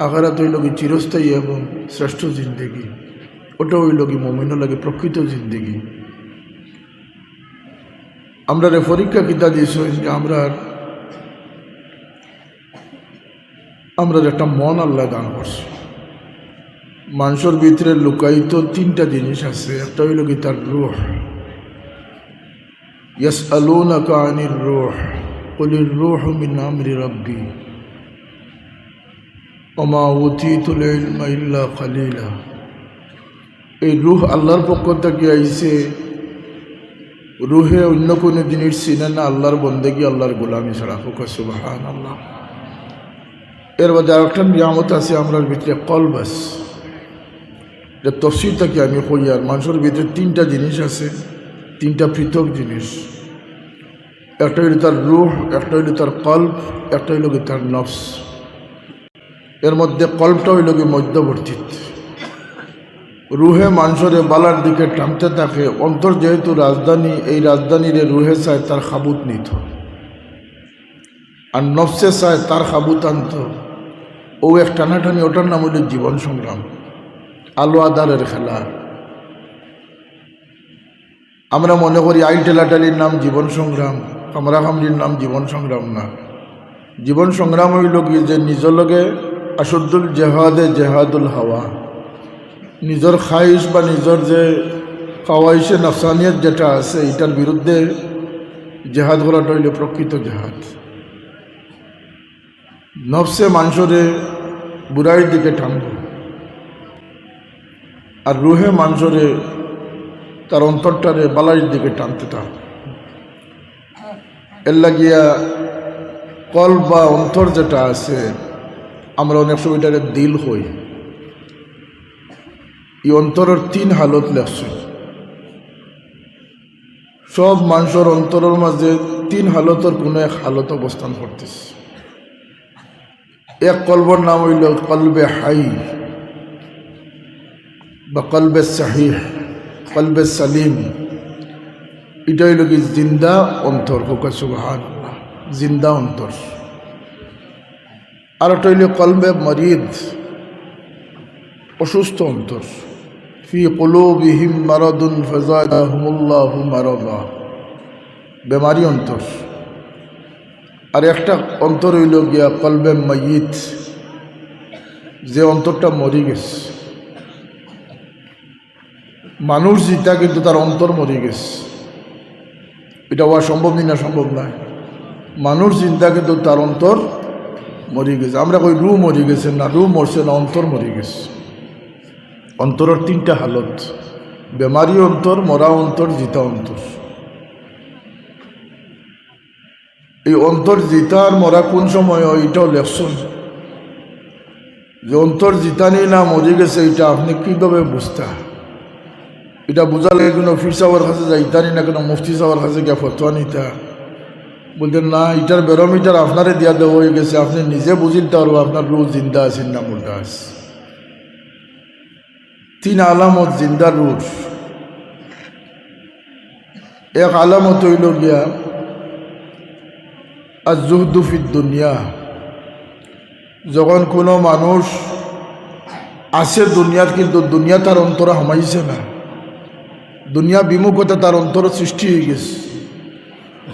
আগারাত হইল কি চিরস্থায়ী এবং শ্রেষ্ঠ জিন্দেগি। ওটা হইল কি মমিন লাগে প্রকৃত জিন্দেগি। আমরা পরীক্ষা কিতা দিয়েছ, যে আমরা আমরা একটা মন আল্লাহ দান করছি। মানুষের ভিতরে লুকায়িত তিনটা জিনিস আছে। একটা হইল কি তার রুহ। ইয়াস আলুনা কানির রুহ। কলির রুহ মিন রব্বি। ওমা ইলমা ইল্লা খালিলা এই রুহ আল্লাহর পক্ষ থেকে আইছে। রুহে অন্য কোনো জিনিস চিনে না, আল্লাহর বন্দেগি, আল্লাহর গোলামি ছাড়া। হোক সুবাহান আল্লাহ এর মধ্যে আরেকটা নিয়ামত আছে আমরার ভিতরে, কলবাস। যে তফসিল থেকে আমি কই, আর মানুষের ভিতরে তিনটা জিনিস আছে, তিনটা পৃথক জিনিস। একটা হইল তার রুহ, একটা হইল তার কল্প একটা হইল তার নফস। এর মধ্যে কল্পটা হইল কি মধ্যবর্তী রুহে মানুষের বালার দিকে টানতে থাকে, অন্তর যেহেতু রাজধানী, এই রাজধানীর রুহে চায় তার খাবুত নিত। আর নফসে চায় তার খাবুত আনত। ও এক টানাটানি, ওটার নাম হইল জীবন সংগ্রাম, আলো আদারের খেলা। আমরা মনে করি আইন টেলাটালির নাম জীবন সংগ্রাম, কামরাখামরির নাম জীবন সংগ্রাম না। জীবন সংগ্রাম হইল কি যে নিজর লগে আসদ্দুল জেহাদে জেহাদুল হাওয়া। নিজের খাইশ বা নিজের যে খাওয়াইশে নফসানিয়ত যেটা আছে, এটার বিরুদ্ধে জেহাদ করাটা হইল প্রকৃত জেহাদ। নফসে মানুষরে বুড়াইয়ের দিকে টানব। আর রুহে মানুষরে তার অন্তরটারে বালাইয়ের দিকে টানতে থাক এর লাগিয়া কল বা অন্তর যেটা আছে আমরা অনেক সময় এটাকে দিল হই। এই অন্তরের তিন হালত লেখছে। সব মানুষের অন্তরের মাঝে তিন হালতের কোনো এক হালত অবস্থান করতেছে। এক কলবর নাম হইল কলবে হাই বা কলবে সাহিহ, কলবে সালিম। এটা হইল কি জিন্দা অন্তর হোকা সুবাহান জিন্দা অন্তর। আর একটা হইল কলবে মরিদ, অসুস্থ অন্তর। ফি কলুবিহিম মারাদুন ফাজাদাহুমুল্লাহু মারাদা। বেমারি অন্তর। আর একটা অন্তর হইল গিয়া কলবে মাইত যে অন্তরটা মরি গেছে। মানুষ জিতা কিন্তু তার অন্তর মরি গেছে। এটা হওয়া সম্ভব না সম্ভব নয়। মানুষ চিন্তা কিন্তু তার অন্তর মরি গেছে। আমরা কই রু মরি গেছে না রু মরছে না, অন্তর মরি গেছে। অন্তরের তিনটা হালত, বেমারি অন্তর, মরা অন্তর, জিতা অন্তর। এই অন্তর জিতা আর মরা কোন সময় এটাও লেখছেন। যে অন্তর জিতানি না, মরে গেছে, এটা আপনি কীভাবে বুঝতে? এটা বোঝালে কোনো অফিস সাহর কাছে যাইতানি না, কোনো মুফতি সাহর কাছে গিয়া ফতোয়া নিতা বলতেন, না এটার বেরোমিটার আপনারে দিয়া দেওয়া হয়ে গেছে। আপনি নিজে বুঝিতে পারব আপনার রোজ জিন্দা আছেন না মুল্টা আছে তিন আলামত জিন্দার রুট এক আলামত হইল গিয়া আর জুহদুফিদ দুনিয়া। যখন কোনো মানুষ আছে দুনিয়ার, কিন্তু দুনিয়া তার অন্তরে হামাইছে না। দুনিয়া বিমুখতা তার অন্তর সৃষ্টি হয়ে গেছে।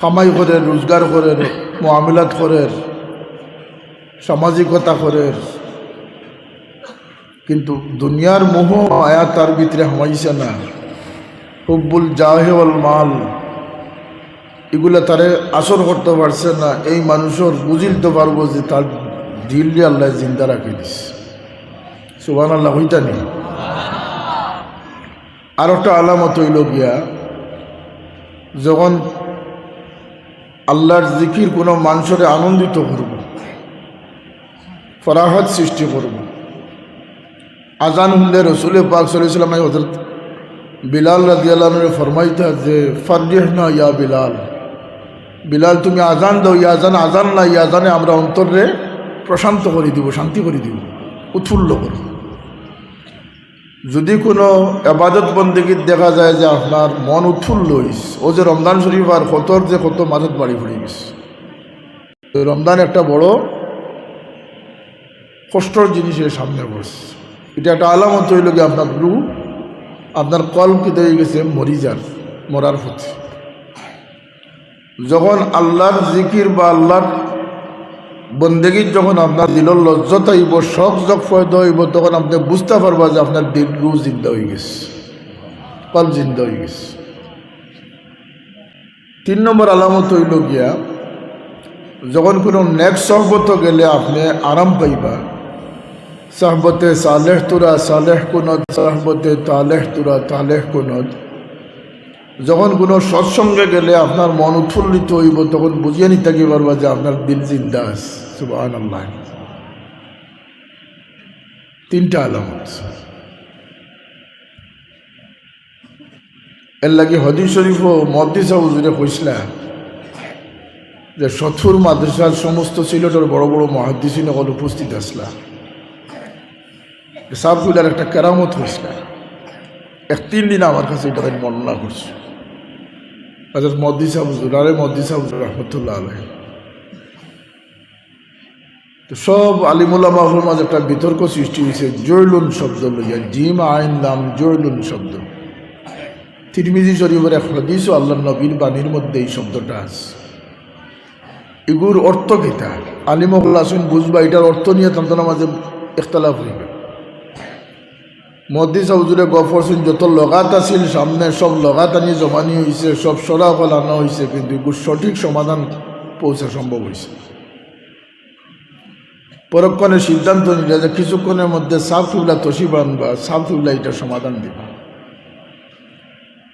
কামাই করে রোজগার করে মহামিলাত করে সামাজিকতা করে কিন্তু দুনিয়ার মোহ আয়া তার ভিতরে হামাইছে না। হুব্বুল জাহেওয়াল মাল। এগুলা তারে আসর করতে পারছে না। এই মানুষের বুঝিলতে পারব যে তার দিল আল্লাহ জিন্দা রাখি দিস সুবান আল্লাহ হইতা নেই আর একটা আলামত হইল গিয়া, যখন আল্লাহর জিকির কোনো মানুষরে আনন্দিত করব ফরাহত সৃষ্টি করব আজান হলে রসুল পাক সাল্লাম হজরত বিলাল রাজিয়ালের ফরমাইতা যে ফারজিহ না ইয়া বিলাল। বিলাল, তুমি আজান দাও, ইয়া আজান না, ইয়া আজানে আমরা অন্তরে প্রশান্ত করে দিব, শান্তি করে দিব, উৎফুল্ল করব। যদি কোনো আবাদত বন্দীগীত দেখা যায় যে আপনার মন উৎফুল্ল হইস, ও যে রমজান শরীফ আর কতর যে কত মাজত বাড়ি পড়ে গেছে। তো রমজান একটা বড় কষ্টর জিনিসের সামনে বসছে এটা একটা আলামত হইল কি আপনার রু আপনার কল কেটে হয়ে গেছে, মরি যার, মরার পথে। যখন আল্লাহর জিকির বা আল্লাহর বন্দেগীর যখন আপনার দিলর লজ্জত হইব শখ যখ ফয়দা হইব তখন আপনি বুঝতে পারবা যে আপনার দিল রু জিন্দা হয়ে গেছে কল জিন্দা হয়ে গেছে। তিন নম্বর আলামত হইল গিয়া, যখন কোনো নেক্সট সহবত গেলে আপনি আরাম পাইবা সাহবতে সালেহ তুরা সালেহ কুনদ সাহবতে তালেহ তুরা তালেহ কুনদ যখন কোনো সৎসঙ্গে গেলে আপনার মন উৎফুল্লিত হইব, তখন বুঝিয়ে নিতে কি পারবা যে আপনার দিল জিন্দা তিনটা আলামত। এর লাগে হদিস শরীফ ও মদ্দিসা হুজুরে কইসলা যে সথুর মাদ্রাসার সমস্ত সিলেটের বড় বড় মহাদ্দিসিন সকল উপস্থিত আসলা। সাবগুলার একটা কেরামত হয়েছিল এক তিন দিন আমার কাছে এটা বর্ণনা করছি। আচ্ছা মদ্দিসা হুজুর আরে মদ্দিসা হুজুর রহমতুল্লাহ আলহ তো সব আলিমুল্লাহ মাহুর মাঝে একটা বিতর্ক সৃষ্টি হয়েছে, জৈলুন শব্দ লইয়া, জিম আইন নাম জৈলুন শব্দ। তিরমিজি শরীফের এক হদিস ও আল্লাহ নবীর বাণীর মধ্যে এই শব্দটা আছে। এগুর অর্থ কিতা আলিমুল্লাহ আসুন বুঝবা, এটার অর্থ নিয়ে তাদের মাঝে ইখতলাফ হইবে। মদ্দি চৌধুরী গফরসিন যত লগাত আছিল, সামনে সব লগাত আনি জমানি হয়েছে সব সরা ফলানো হয়েছে কিন্তু সঠিক সমাধান পৌঁছা সম্ভব হয়েছে পরক্ষণে সিদ্ধান্ত নিলে যে কিছুক্ষণের মধ্যে সাফ ফিবলা তসি বানবা সাফ ফিবলা এটা সমাধান দিবা।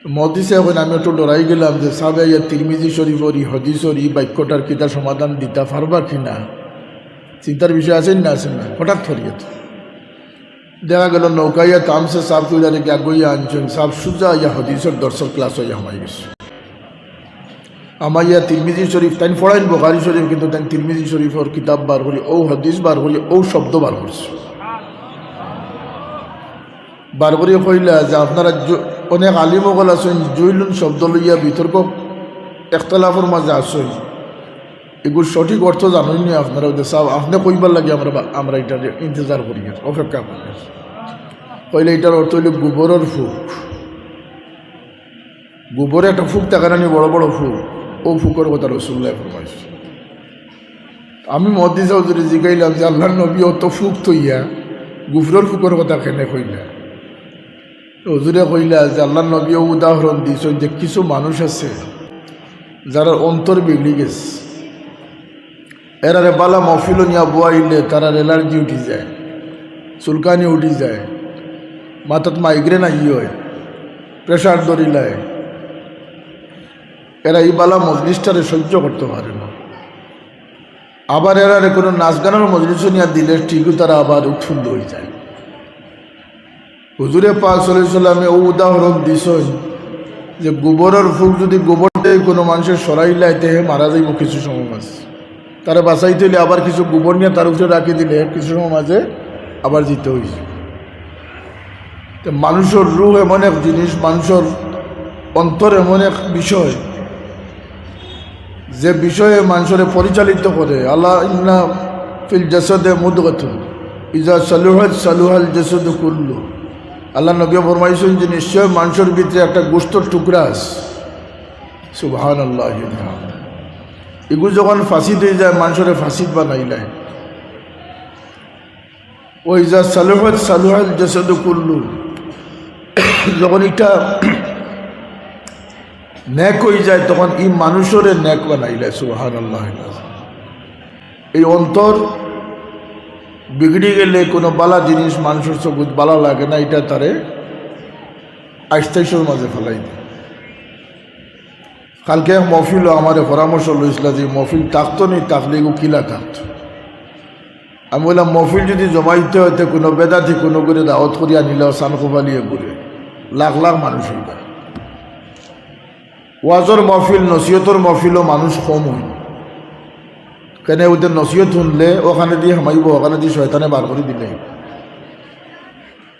মোদি সাহেব আমি একটু লড়াই গেলাম যে সাবে ইয়া তিরমিজি শরীফর ই হদিসর ই বাক্যটার কিতা সমাধান দিতা পারবা কি না চিন্তার বিষয় আছেন না আছেন না? হঠাৎ ফরিয়ে দেখা গেল নৌকাইয়া তামসে সাফ তুইলারে গিয়া আনছেন? সাফ সুজা ইয়া হদিসর দর্শক ক্লাস হইয়া হামাই গেছে। আমার ইয়া তিরমিজি শরীফ তাই পড়াইন বোখারি শরীফ, কিন্তু তাই তিরমিজি শরীফর কিতাব বার করি ও হদিস বার করি ও শব্দ বার করছে বার করিয়া কইলা যে আপনারা অনেক আলিমগল আছেন জৈলুন শব্দ লইয়া বিতর্ক, একতলাফের মাঝে আসেন এগুলো সঠিক অর্থ জানেন আপনারা ওদের সব। আপনি কইবার লাগে আমরা আমরা এটা ইন্তজার করি অপেক্ষা করি। কইলে এটার অর্থ হইল গোবরের ফুক। গোবরে একটা ফুক থাকা নি বড় বড় ফুক। ও ফুকের কথা রসুল্লাহ ফরমাইছে। আমি মদ্দি চৌধুরী জিগাইলাম যে আল্লাহ নবী অত ফুক তৈয়া গুফরের ফুকের কথা কেনে কইলা। হজুরে কইলা যে আল্লাহ নবীও উদাহরণ দিয়েছেন যে কিছু মানুষ আছে যারা অন্তর বিগড়ি গেছে। এরারে বালা মফিল নিয়া বুয়াইলে তারা এলার্জি উঠি যায়, চুলকানি উঠি যায়, মাথাত মাইগ্রেন আই হয়, প্রেশার ধরিলায় এরা এই বালা মজলিসটারে সহ্য করতে পারে না। আবার এরারে কোনো নাচ গানের মজলিস নিয়ে দিলে ঠিকই তারা আবার উৎফুল্ল হয়ে যায়। হুজুরে পাক সাল্লামে ও উদাহরণ দিছই যে গোবরের ফুল যদি গোবর দিয়ে কোনো মানুষের সরাই লাইতে হে মারা যাইব কিছু সময় মাঝে তারা বাঁচাইতে হইলে আবার কিছু গোবর নিয়ে তার উপরে রাখি দিলে কিছু সময় মাঝে আবার জিতে হয়েছে তো মানুষের রূহ এমন এক জিনিস, মানুষের অন্তর এমন এক বিষয়, যে বিষয়ে মানুষের পরিচালিত করে। আল্লাহ ইন্না ফিল জাসদে মুদগতুন, ইজা সালুহাল সালুহাল জাসদ কুল্লু। আল্লাহ নবী ফরমাইছেন যে নিশ্চয় মানুষের ভিতরে একটা গোস্তর টুকরা আছে। সুবহান আল্লাহ এগুলো যখন ফাঁসি দিয়ে যায়, মানুষের ফাঁসি বানাইলায় ওই যা সালুহাল সালুহাল জাসদ কুল্লু, যখন এটা ন্যাক হয়ে যায়, তখন এই মানুষের ন্যাক বানাইলে সুবহান আল্লাহ এই অন্তর বিগড়ে গেলে কোনো বালা জিনিস মানুষের চোখ বালা লাগে না, এটা তারে আস্তাইশের মাঝে ফেলাই দেয়। কালকে মফিল আমার পরামর্শ লইছিল যে মফিল থাকতো নি থাকলে কিলা থাকতো আমি বললাম মফিল যদি জমাইতে হইতে কোনো বেদাতি কোনো করে দাওয়াত করিয়া নিল সান কোবালিয়ে ঘুরে। লাখ লাখ মানুষ হইবা ওয়াজর মফিল নসিহতর মফিলও মানুষ কম হয় কেন ওদের নসিহত শুনলে ওখানে দিয়ে হামাইব, ওখানে দিয়ে শয়তানে বার করে দিলে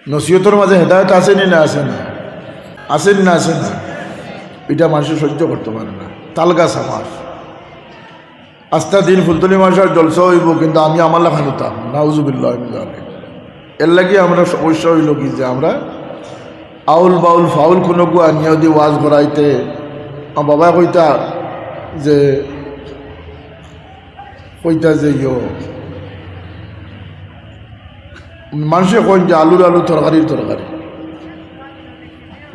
নসিহতর মাঝে হেদায়ত আসেনি না আসে না? আসেনি না আসে না? এটা মানুষ সহ্য করতে পারে না। তাল গাছ আমার। আস্তা দিন ফুলতলি মাসার জলসা হইব, কিন্তু আমি আমার লেখা হতাম নাউজুবিল্লাহ এর লাগে আমরা সমস্যা হইল কি যে আমরা আউল বাউল ফাউল কোনো গু আনিয়া দিয়ে ওয়াজ করাইতে আমার বাবা কইতা যে কইতা যে, ইয়ো, মানুষে কইন যে আলুর আলু তরকারির তরকারি।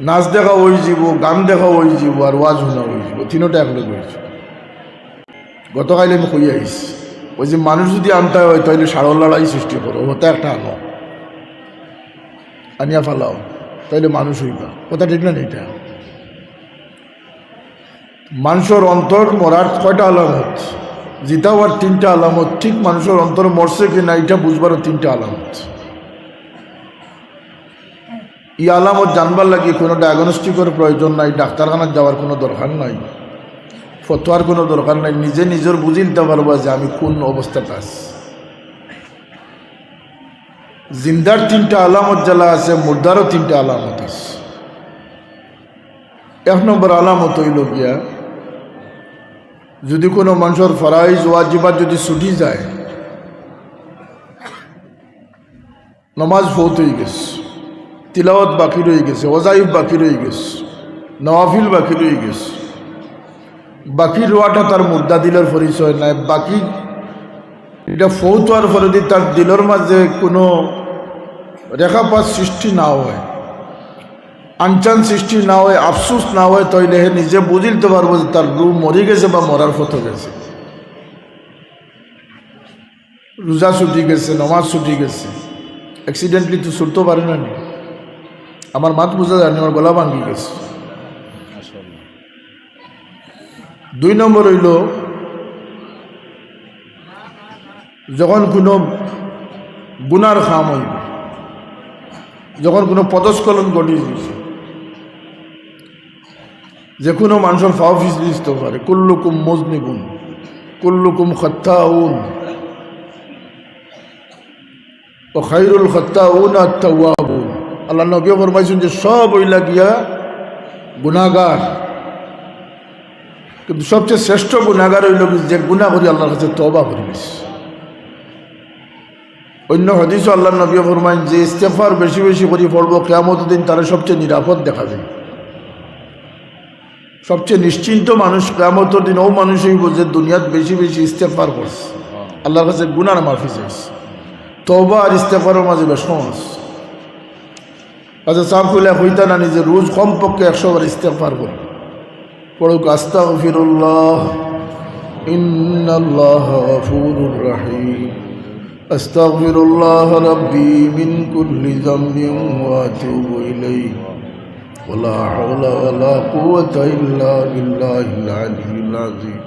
নাচ দেখা ওই যাব, গান দেখা ওই যাব আর ওয়াজ শোনা ওই যাব। তিনোটা একলগে হয়েছে গতকাল আমি কই আইছি, ওই যে মানুষ যদি আনতে হয় তাহলে সাড়ল লড়াই সৃষ্টি করো হতে একটা আনো। আনিয়া ফালাও, তাইলে মানুষ হইবা। কথা ঠিক না এটা মানুষের অন্তর মরার কয়টা আলামত? জিতা হওয়ার তিনটা আলামত, ঠিক মানুষের অন্তর মরছে কিনা এটা বুঝবারও তিনটা আলামত। এই আলামত জানবার লাগে কোনো ডায়াগনস্টিকের প্রয়োজন নাই ডাক্তারখানার যাওয়ার কোনো দরকার নাই, ফতোয়ার কোনো দরকার নাই, নিজে নিজের বুঝে নিতে পারব যে আমি কোন অবস্থাতে আছি। জিন্দার তিনটা আলামত জ্বালা আছে, মুর্দারও তিনটা আলামত আছে। এক নম্বর আলামত হইল গিয়া, যদি কোনো মানুষের ফরাইজ, ওয়াজিবাত যদি ছুটি যায়, নমাজ ফৌত হয়ে গেছে। তিলাওয়াত বাকি রয়ে গেছে ওজাইব বাকি রয়ে গেছে, নওয়াফিল বাকি রয়ে গেছে। বাকি রোয়াটা তার মুদ্রা দিলের পরিচয় নাই, বাকি এটা ফৌত হওয়ার ফলে যদি তার দিলের মাঝে কোনো রেখাপাত সৃষ্টি না হয়, আনচান সৃষ্টি না হয়, আফসুস না হয়, তাইলে হে নিজে বুঝিতে পারব যে তার রু মরে গেছে বা মরার পথে গেছে। রোজা ছুটি গেছে, নমাজ ছুটি গেছে। অ্যাক্সিডেন্টলি তো ছুটতে পারে নি। আমার মাত বোঝা যায়নি আমার গলা ভাঙ্গি গেছে। দুই নম্বর হইল যখন কোনো গুনার খাম হইব যখন কোনো পদস্কলন পদস্খলন ঘটিয়েছে যে কোনো মানুষের ফাও ফিস দিতে পারে কুল্লুকুম মজনি মজনিগুন কুল্লুকুম খত্তাউন ও খাইরুল খত্তাউন তাওয়াবুন আল্লাহ নবী ফরমাইছেন যে সব ওইলা গিয়া গুনাগার কিন্তু সবচেয়ে শ্রেষ্ঠ গুণাগার হইল যে গুণা করি আল্লাহর কাছে তবা করিস অন্য হদিস আল্লাহ নবী ফরমাইন যে ইস্তেফার বেশি বেশি করি পড়ব কেমত দিন তারা সবচেয়ে নিরাপদ দেখাবে সবচেয়ে নিশ্চিন্ত মানুষ কেমত দিন ও মানুষ হইব যে দুনিয়াত বেশি বেশি ইস্তেফার করছে। আল্লাহর কাছে গুনার মাফি চাইছে। তবা আর ইস্তেফারের মাঝে বেশম আছে আচ্ছা চাপ খুলে হইতা না নিজে রোজ কমপক্ষে একশো বার ইস্তেফার করবে পড়ুক আস্তাগফিরুল্লাহ ইন্নাল্লাহ গফুরুর রহিম আস্তাগফিরুল্লাহ রাব্বি মিন কুল্লি যামবিন ওয়া আতুবু ইলাইহি ولا حول ولا قوة إلا بالله العلي العظيم